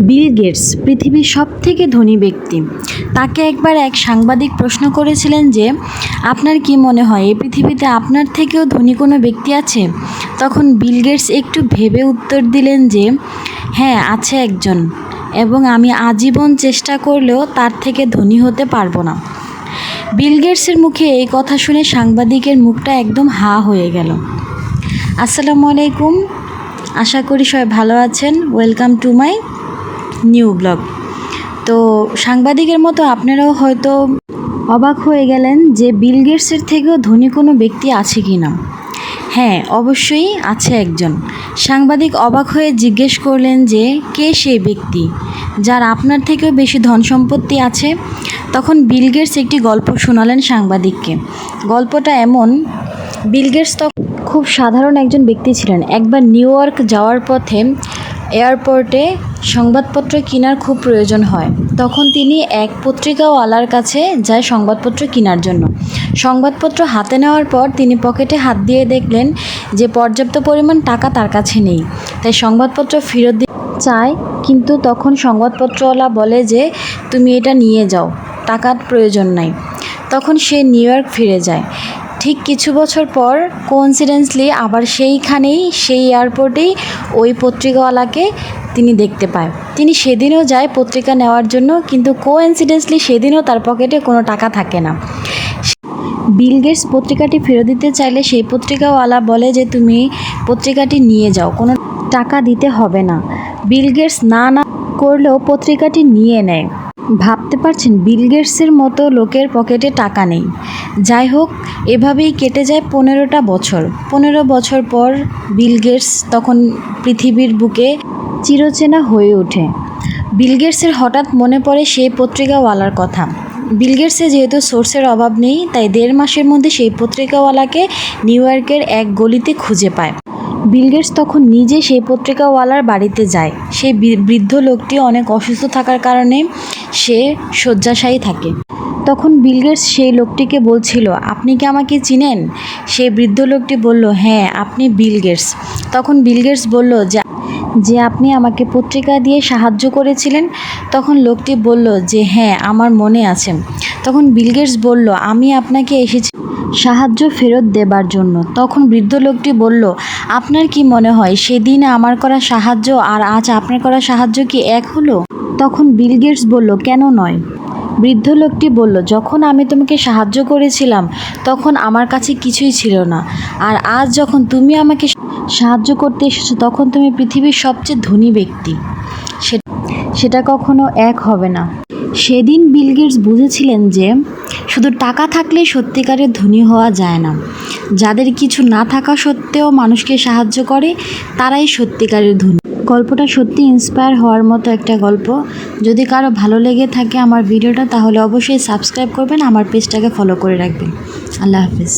Bill Gates পৃথিবীর সবথেকে ধনী ব্যক্তি। তাকে একবার এক সাংবাদিক প্রশ্ন করেছিলেন যে, আপনার কি মনে হয়, এই পৃথিবীতে আপনার থেকেও ধনী কোনো ব্যক্তি আছে? তখন বিল গেটস একটু ভেবে উত্তর দিলেন যে হ্যাঁ আছে একজন এবং আমি আজীবন চেষ্টা করলেও তার থেকে ধনী হতে পারব না। বিল গেটসের মুখে এই কথা শুনে সাংবাদিকের মুখটা একদম হা হয়ে গেল। আসসালামু আলাইকুম। আশা করি সবাই ভালো আছেন। Welcome to my new blog. তো সাংবাদিকের মতো আপনারাও হয়তো অবাক হয়ে গেলেন যে বিল গেটসের থেকেও ধনী কোনো ব্যক্তি আছে কি না। হ্যাঁ অবশ্যই আছে একজন। সাংবাদিক অবাক হয়ে জিজ্ঞেস করলেন যে, কে সেই ব্যক্তি যার আপনার থেকেও বেশি ধন সম্পত্তি আছে? তখন বিল গেটস একটি গল্প শোনালেন সাংবাদিককে। গল্পটা এমন, বিল গেটস তো খুব সাধারণ একজন ব্যক্তি ছিলেন। একবার নিউ ইয়র্ক যাওয়ার পথে এয়ারপোর্টে সংবাদপত্র কেনার খুব প্রয়োজন হয়। তখন তিনি এক পত্রিকাওয়ালার কাছে যায় সংবাদপত্র কেনার জন্য। সংবাদপত্র হাতে নেওয়ার পর তিনি পকেটে হাত দিয়ে দেখলেন যে পর্যাপ্ত পরিমাণ টাকা তার কাছে নেই। তাই সংবাদপত্র ফেরত দিয়ে চায়, কিন্তু তখন সংবাদপত্রওয়ালা বলে যে, তুমি এটা নিয়ে যাও, টাকার প্রয়োজন নাই। তখন সে নিউ ইয়র্ক ফিরে যায়। ঠিক কিছু বছর পর কোইন্সিডেন্সলি আবার সেইখানেই, সেই এয়ারপোর্টেই ওই পত্রিকাওয়ালাকে তিনি দেখতে পায়। তিনি সেদিনও যায় পত্রিকা নেওয়ার জন্য, কিন্তু কোইন্সিডেন্সলি সেদিনও তার পকেটে কোনো টাকা থাকে না। বিল গেটস পত্রিকাটি ফেরত দিতে চাইলে সেই পত্রিকাওয়ালা বলে যে, তুমি পত্রিকাটি নিয়ে যাও, কোনো টাকা দিতে হবে না। বিল গেটস না না করলেও পত্রিকাটি নিয়ে নেয়। ভাবতে পারছেন বিল গেটসের মতো লোকের পকেটে টাকা নেই। যাই হোক, এভাবেই কেটে যায় পনেরোটা বছর। পনেরো বছর পর বিল গেটস তখন পৃথিবীর বুকে চিরচেনা হয়ে ওঠে। বিল গেটসের হঠাৎ মনে পড়ে সেই পত্রিকাওয়ালার কথা। বিল গেটসে যেহেতু সোর্সের অভাব নেই, তাই দেড় মাসের মধ্যে সেই পত্রিকাওয়ালাকে নিউ ইয়র্কের এক গলিতে খুঁজে পায়। বিল গেটস তখন নিজে সেই পত্রিকাওয়ালার বাড়িতে যায়। সেই বৃদ্ধ লোকটি অনেক অসুস্থ থাকার কারণে সে শয্যাশায়ী থাকে। তখন বিল গেটস সেই লোকটিকে বলছিল, আপনি কি আমাকে চিনেন? সেই বৃদ্ধ লোকটি বলল হ্যাঁ আপনি বিল গেটস। তখন বিল গেটস বলল, যে যে আপনি আমাকে পত্রিকা দিয়ে সাহায্য করেছিলেন। তখন লোকটি বলল, যে হ্যাঁ আমার মনে আছে। তখন বিল গেটস বলল, আমি আপনাকে এসেছি। সাহায্য ফেরত দেবার জন্য। তখন বৃদ্ধ লোকটি বলল, আপনার কি মনে হয় সেদিন আমার করা সাহায্য আর আজ আপনার করা সাহায্য কি এক হলো? তখন বিল গেটস বলল, কেন নয়? বৃদ্ধ লোকটি বলল, যখন আমি তোমাকে সাহায্য করেছিলাম, তখন আমার কাছে কিছুই ছিল না। আর আজ যখন তুমি আমাকে সাহায্য করতে এসেছ, তখন তুমি পৃথিবীর সবচেয়ে ধনী ব্যক্তি। সেটা কখনো এক হবে না। সেদিন বিল গেটস বুঝেছিলেন যে শুধু টাকা থাকলেই সত্যিকারের ধনী হওয়া যায় না। যাদের কিছু না থাকা সত্ত্বেও মানুষকে সাহায্য করে, তারাই সত্যিকারের ধনী। গল্পটা সত্যি ইন্সপায়ার হওয়ার মতো একটা গল্প। যদি কারও ভালো লেগে থাকে আমার ভিডিওটা, তাহলে অবশ্যই সাবস্ক্রাইব করবেন, আমার পেজটাকে ফলো করে রাখবেন। আল্লাহ হাফিজ।